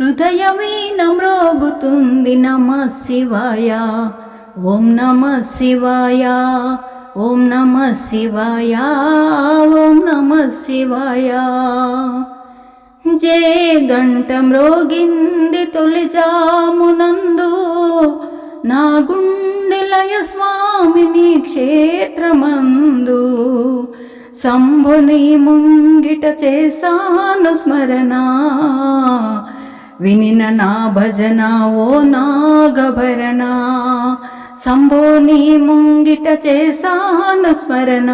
హృదయమే నమ్రోగుతుంది నమ శివాయ. ఓం నమ శివాయ. ఓం నమ శివాయ. ఓం నమ శివాయ. జే గంట మ్రోగింది తొలి జామునందు నా గుండెలయ స్వామిని క్షేత్రమందు. శంభుని ముంగిట చేశాను స్మరణ. వినిన నా భజన ఓ నాగభరణ. సంభో నీ ముంగిట చేశాను స్మరణ.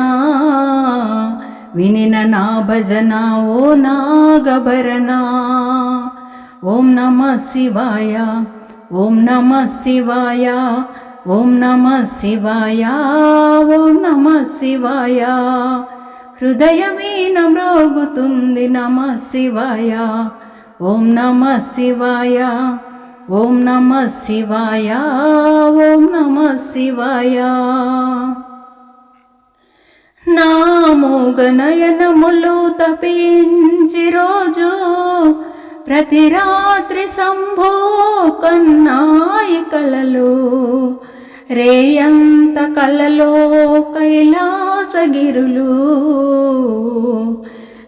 వినిన నా భజన ఓ నాగభరణ. ఓం నమ శివాయ ఓం నమ శివాయ ఓం నమ శివాయ ఓం నమ శివాయ. హృదయమే నమ్రోగుతుంది నమ శివాయ. ఓం నమ శివాయ ఓం నమ శివాయ ఓం నమ శివాయ. నా మోగనయనములు తపించి రోజు ప్రతి రాత్రి సంభో కన్నాయి కలలు రేయంత కలలో కైలాసగిరులు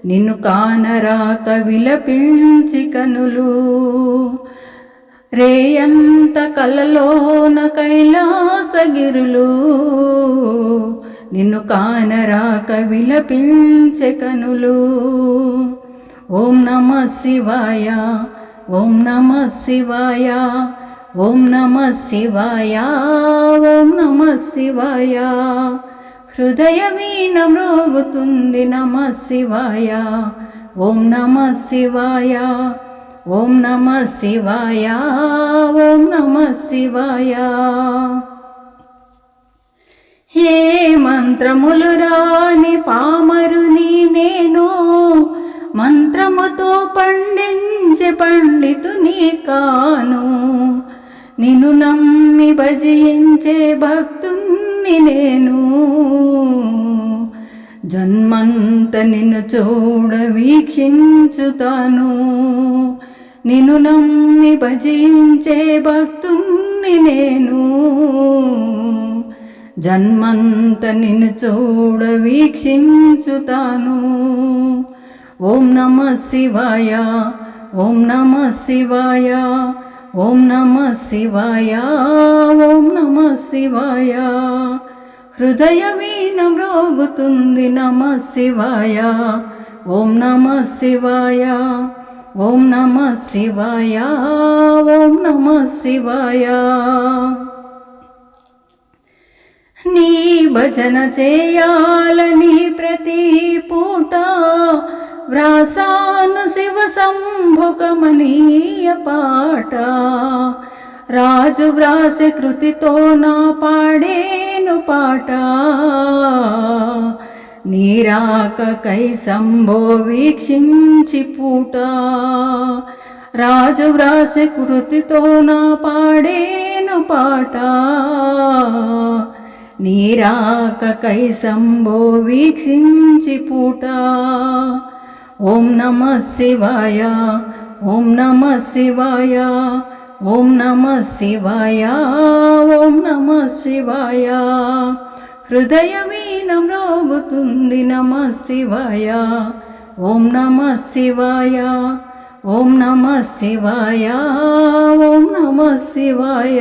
నిన్ను కానరాక విలపించి కనులు. రేయంత కలలోన కైలాసగిరులు నిన్ను కానరాక విలపించే కనులు. ఓం నమ శివాయ ఓం నమ శివాయ ఓం నమ శివాయ ఓం నమ శివాయ. హృదయ వీణ మ్రోగుతుంది నమ శివాయ. ఓం నమ శివాయ. ఓం నమ శివాయ. ఓం నమ శివాయ. ఏ మంత్రములు రాని పామరుని నేను మంత్రముతో పండించే పండితుని కాను. నిన్ను నమ్మి భజించే భక్తుని నేను. జన్మంత నిన్ను చూడ వీక్షించుతాను. నిన్ను నమ్మి భజించే భక్తుణ్ణి నేను. జన్మంత నిన్ను చూడ వీక్షించుతాను. ఓం నమ శివాయ ఓం నమ శివాయ. ఓం నమ శివాయ ఓం నమ శివాయ. హృదయ వీణ మ్రోగుతుంది నమ శివాయ. ఓం నమ శివాయ ఓం నమ శివాయ ఓం నమ శివాయ. నీ భజన చేయాలని ప్రతి పూట వ్రాసాను శివ శంభుకమనీయ పాట. రాజు వ్రాసే కృతితో నా పాడేను పాట. నీరాక కై సంభో వీక్షించి పూట. రాజు వ్రాసే కృతితో నా పాడేను పాట. నీరాక కై సంభో వీక్షించి పూట. ఓం నమ శివాయ ఓం నమ శివాయ ఓం నమ శివాయ ఓం నమ శివాయ. హృదయ వీణ మ్రోగుతుంది నమ శివాయ ఓం నమ శివాయ ఓం నమ శివాయ ఓం నమ శివాయ.